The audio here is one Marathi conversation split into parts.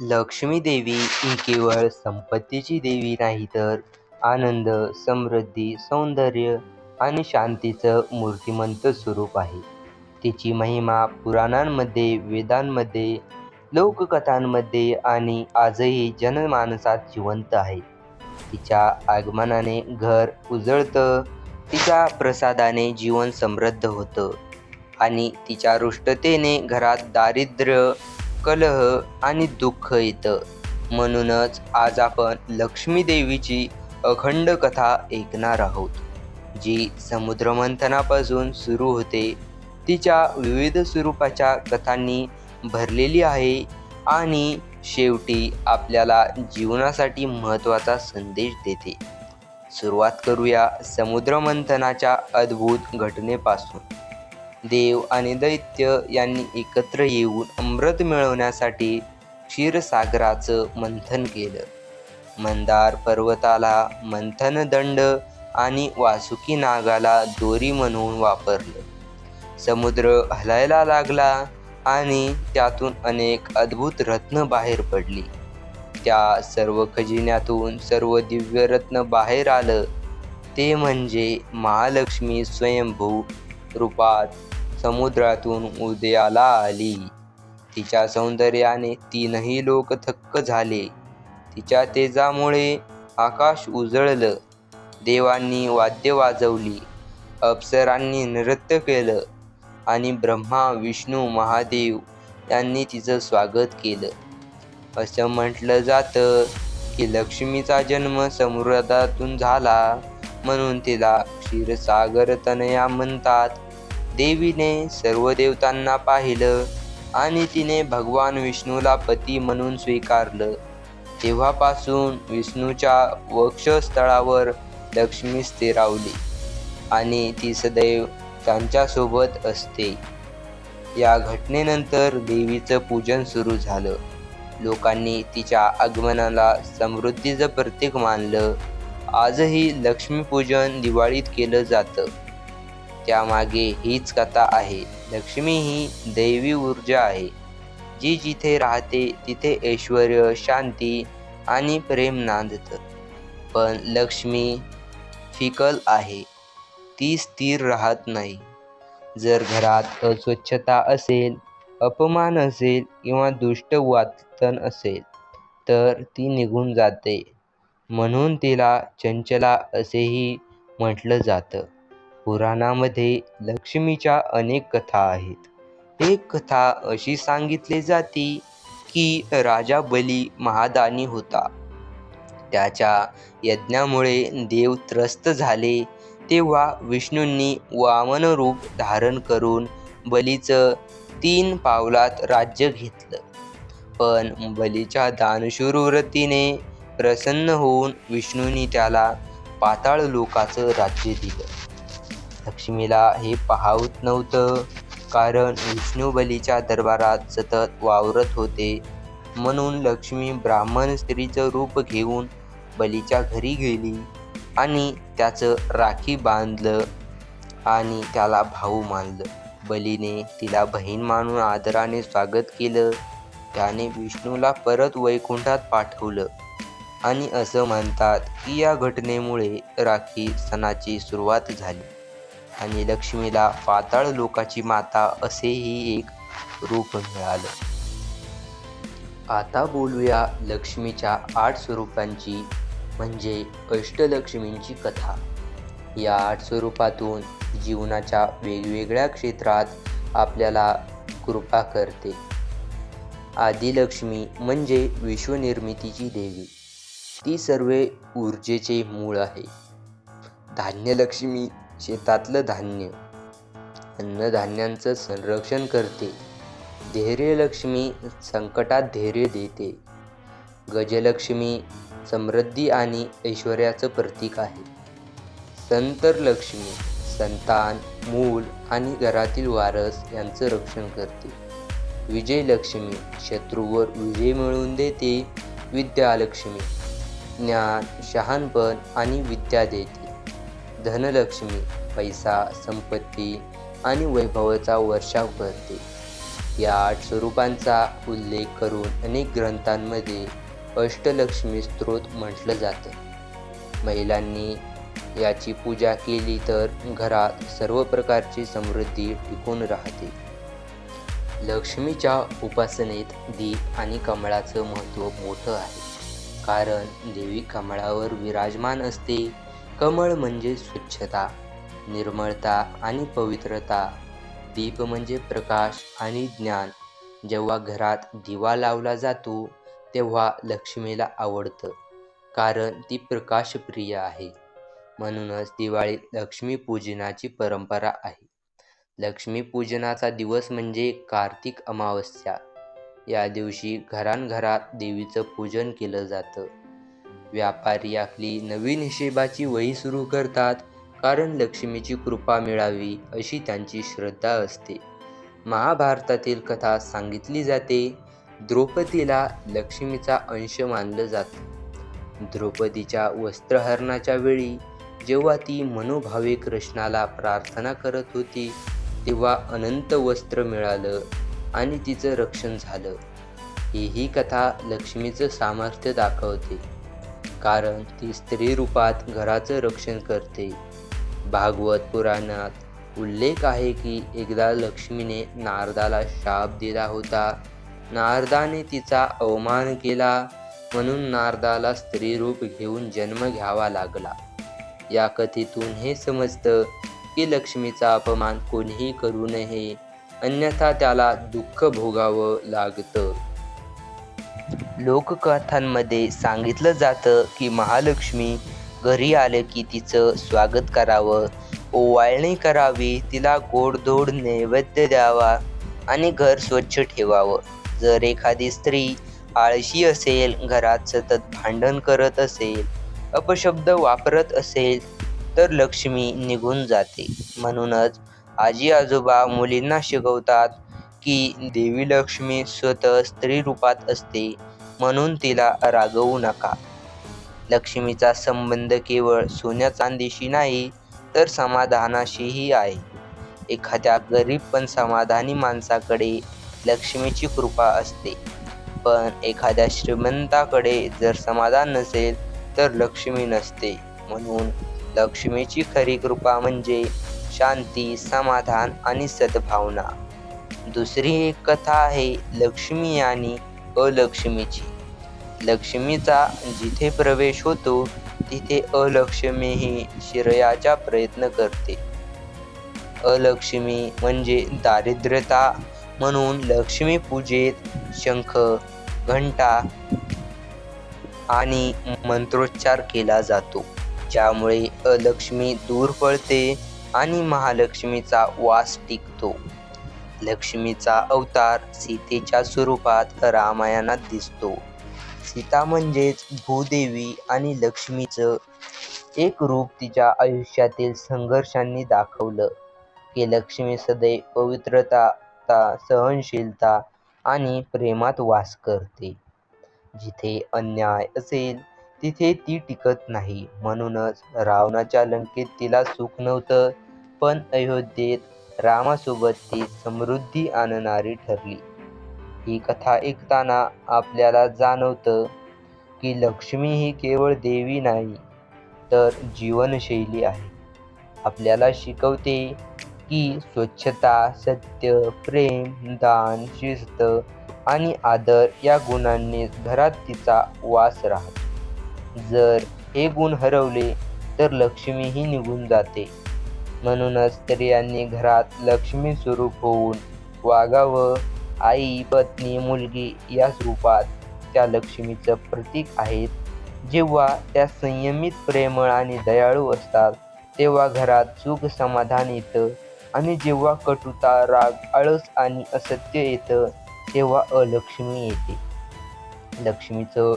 लक्ष्मी देवी ही केवळ संपत्तीची देवी नाही तर आनंद, समृद्धी, सौंदर्य आणि शांतीचं मूर्तिमंत स्वरूप आहे. तिची महिमा पुराणांमध्ये, वेदांमध्ये, लोककथांमध्ये आणि आजही जनमानसात जिवंत आहे. तिच्या आगमनाने घर उजळतं, तिच्या प्रसादाने जीवन समृद्ध होतं आणि तिच्या रुष्टतेने घरात दारिद्र्य, कलह आणि दुःख येतं. म्हणूनच आज आपण लक्ष्मी देवीची अखंड कथा ऐकणार आहोत, जी समुद्रमंथनापासून सुरू होते, तिच्या विविध स्वरूपाच्या कथांनी भरलेली आहे आणि शेवटी आपल्याला जीवनासाठी महत्त्वाचा संदेश देते. सुरुवात करूया समुद्रमंथनाच्या अद्भुत घटनेपासून. देव आणि दैत्य यांनी एकत्र येऊन अमृत मिळवण्यासाठी क्षीरसागराचं मंथन केलं. मंदार पर्वताला मंथनदंड आणि वासुकी नागाला दोरी म्हणून वापरलं. समुद्र हलायला लागला आणि त्यातून अनेक अद्भुत रत्न बाहेर पडली. त्या सर्व खजिन्यातून सर्व दिव्य रत्न बाहेर आलं ते म्हणजे महालक्ष्मी स्वयंभू रूपात समुद्रातून उदयाला आली. तिच्या सौंदर्याने तीनही लोक थक्क झाले. तिच्या तेजामुळे आकाश उजळलं. देवांनी वाद्य वाजवली, अप्सरांनी नृत्य केलं आणि ब्रह्मा, विष्णू, महादेव यांनी तिचं स्वागत केलं. असं म्हटलं जातं की लक्ष्मीचा जन्म समुद्रातून झाला म्हणून तिला क्षीरसागरतनया म्हणतात. देवीने सर्व देवतांना पाहिलं आणि तिने भगवान विष्णूला पती म्हणून स्वीकारलं. तेव्हापासून विष्णूच्या वक्षस्थळावर लक्ष्मी स्थिरावली आणि ती सदैव त्यांच्यासोबत असते. या घटनेनंतर देवीचं पूजन सुरू झालं. लोकांनी तिच्या आगमनाला समृद्धीचं प्रतीक मानलं. आजही लक्ष्मीपूजन दिवाळीत केलं जातं. त्यामागे हीच कथा आहे. लक्ष्मी ही दैवी ऊर्जा आहे, जी जिथे राहते तिथे ऐश्वर्य, शांती आणि प्रेम नांदतं. पण लक्ष्मी फिकल आहे, ती स्थिर राहत नाही. जर घरात अस्वच्छता असेल, अपमान असेल किंवा दुष्ट वातन असेल तर ती निघून जाते. म्हणून तिला चंचला असेही म्हटलं जातं. पुराणांमध्ये लक्ष्मीच्या अनेक कथा आहेत. एक कथा अशी सांगितली जाते की राजा बली महादानी होता. त्याच्या यज्ञामुळे देव त्रस्त झाले. तेव्हा विष्णूंनी वामन रूप धारण करून बलीचं तीन पावलात राज्य घेतलं. पण बलीच्या दानशूर वृत्तीने प्रसन्न होऊन विष्णूंनी त्याला पाताळ लोकाचं राज्य दिलं. लक्ष्मीला हे पाहावत नव्हतं, कारण विष्णू बलीच्या दरबारात सतत वावरत होते. म्हणून लक्ष्मी ब्राह्मण स्त्रीचं रूप घेऊन बलीच्या घरी गेली आणि त्याचं राखी बांधलं आणि त्याला भाऊ मानलं. बलीने तिला बहीण मानून आदराने स्वागत केलं. त्याने विष्णूला परत वैकुंठात पाठवलं आणि असं म्हणतात की या घटनेमुळे राखी सणाची सुरुवात झाली आणि लक्ष्मीला पाताळ लोकाची माता असेही एक रूप मिळालं. आता बोलूया लक्ष्मीच्या आठ स्वरूपांची म्हणजे अष्टलक्ष्मींची कथा. या आठ स्वरूपातून जीवनाच्या वेगवेगळ्या क्षेत्रात आपल्याला कृपा करते. आदिलक्ष्मी म्हणजे विश्वनिर्मितीची देवी. ती सर्व ऊर्जेचे मूळ आहे. धान्यलक्ष्मी शेतातलं धान्य, अन्नधान्यांचं संरक्षण करते. धैर्यलक्ष्मी संकटात धैर्य देते. गजलक्ष्मी समृद्धी आणि ऐश्वर्याचं प्रतीक आहे. संतरलक्ष्मी संतान, मूल आणि घरातील वारस यांचं रक्षण करते. विजयलक्ष्मी शत्रूवर विजय मिळवून देते. विद्यालक्ष्मी ज्ञान, शहाणपण आणि विद्या देते. धनलक्ष्मी पैसा, संपत्ती आणि वैभवाचा वर्षाव करते. या आठ स्वरूपांचा उल्लेख करून अनेक ग्रंथांमध्ये अष्टलक्ष्मी स्त्रोत म्हटलं जातं महिलांनी याची पूजा केली तर घरात सर्व प्रकारची समृद्धी टिकून राहते लक्ष्मीच्या उपासनेत दीप आणि कमळाचं महत्त्व मोठं आहे कारण देवी कमळावर विराजमान असते. कमळ म्हणजे स्वच्छता निर्मळता आणि पवित्रता. दीप म्हणजे प्रकाश आणि ज्ञान. जेव्हा घरात दिवा लावला जातो तेव्हा लक्ष्मीला आवडतं कारण ती प्रकाशप्रिय आहे. म्हणूनच दिवाळीत लक्ष्मीपूजनाची परंपरा आहे. लक्ष्मीपूजनाचा दिवस म्हणजे कार्तिक अमावस्या. या दिवशी घरांघरात देवीचं पूजन केलं जातं. व्यापारी आपली नवीन हिशेबाची वही सुरू करतात कारण लक्ष्मीची कृपा मिळावी अशी त्यांची श्रद्धा असते. महाभारतातील कथा सांगितली जाते द्रौपदीला लक्ष्मीचा अंश मानलं जातं. द्रौपदीच्या वस्त्रहरणाच्या वेळी जेव्हा ती मनोभावे कृष्णाला प्रार्थना करत होती तेव्हा अनंत वस्त्र मिळालं. आणि तिचं रक्षण झालं. ही कथा लक्ष्मीचं सामर्थ्य दाखवते. कारण ती स्त्री रूपात घराचं रक्षण करते. भागवत पुराणात उल्लेख आहे की एकदा लक्ष्मीने नारदाला शाप दिला होता. नारदाने तिचा अवमान केला. म्हणून नारदाला स्त्री रूप घेऊन जन्म घ्यावा लागला. या कथेतून हे समजतं की लक्ष्मीचा अपमान कोणीही करू नये. अन्यथा त्याला दुःख भोगावं लागतं. लोककथांमध्ये सांगितलं जातं की महालक्ष्मी घरी आले की तिचं स्वागत करावं. ओवाळणी करावी तिला गोडधोड नैवेद्य द्यावा आणि घर स्वच्छ ठेवावं. जर एखादी स्त्री आळशी असेल घरात सतत भांडण करत असेल अपशब्द वापरत असेल तर लक्ष्मी निघून जाते. म्हणूनच आजी आजोबा मुलींना शिकवतात की देवी लक्ष्मी स्वतः स्त्री रूपात असते म्हणून तिला रागवू नका. लक्ष्मीचा संबंध केवळ सोन्या चांदीशी नाही तर समाधानाशीही आहे. एखाद्या गरीब पण समाधानी माणसाकडे लक्ष्मीची कृपा असते. पण एखाद्या श्रीमंताकडे जर समाधान नसेल तर लक्ष्मी नसते. म्हणून लक्ष्मीची खरी कृपा म्हणजे शांती समाधान आणि सद्भावना. दुसरी एक कथा आहे लक्ष्मी आणि अलक्ष्मीची. लक्ष्मीचा जिथे प्रवेश होतो तिथे अलक्ष्मी ही शिरयाचा प्रयत्न करते. अलक्ष्मी म्हणजे दारिद्र्यता म्हणून लक्ष्मी पूजेत शंख घंटा आणि मंत्रोच्चार केला जातो. ज्यामुळे अलक्ष्मी दूर पळते आणि महालक्ष्मीचा वास टिकतो. लक्ष्मीचा अवतार सीतेच्या स्वरूपात रामायणात दिसतो. सीता म्हणजेच भूदेवी आणि लक्ष्मीचं एक रूप तिच्या आयुष्यातील संघर्षांनी दाखवलं की लक्ष्मी सदैव पवित्रता सहनशीलता आणि प्रेमात वास करते. जिथे अन्याय असेल तिथे ती टिकत नाही. म्हणूनच रावणाच्या लंकेत तिला सुख नव्हतं. पण अयोध्येत रामासोबत ती समृद्धी आणणारी ठरली. ही कथा ऐकताना आपल्याला जाणवतं की लक्ष्मी ही केवळ देवी नाही तर जीवनशैली आहे. आपल्याला शिकवते की स्वच्छता सत्य प्रेम दान शिस्त आणि आदर या गुणांनी घरात तिचा वास राहतो. जर हे गुण हरवले तर लक्ष्मीही निघून जाते. म्हणूनच स्त्रियांनी घरात लक्ष्मी स्वरूप होऊन वागावं. आई पत्नी मुलगी या रूपात त्या लक्ष्मीचं प्रतीक आहेत. जेव्हा त्या संयमित प्रेमळ आणि दयाळू असतात तेव्हा घरात सुख समाधान येतं. आणि जेव्हा कटुता राग आळस आणि असत्य येतं तेव्हा अलक्ष्मी येते. लक्ष्मीचं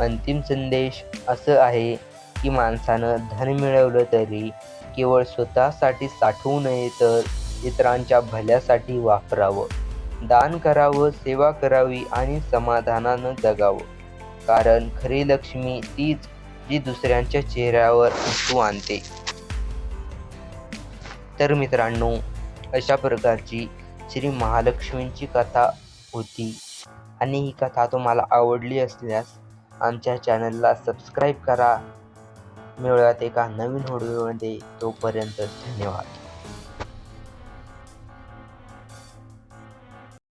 अंतिम संदेश असं आहे की माणसानं धन मिळवलं तरी केवळ स्वतःसाठी साठवू नये तर इतरांच्या भल्यासाठी वापरावं. दान करावं सेवा करावी आणि समाधानानं जगावं. कारण खरी लक्ष्मी तीच जी दुसऱ्यांच्या चेहऱ्यावर हसू आणते. तर मित्रांनो अशा प्रकारची श्री महालक्ष्मींची कथा होती. आणि ही कथा तुम्हाला आवडली असल्यास आमच्या चॅनलला सबस्क्राईब करा. मिळूयात एका नवीन व्हिडिओमध्ये. तोपर्यंत धन्यवाद.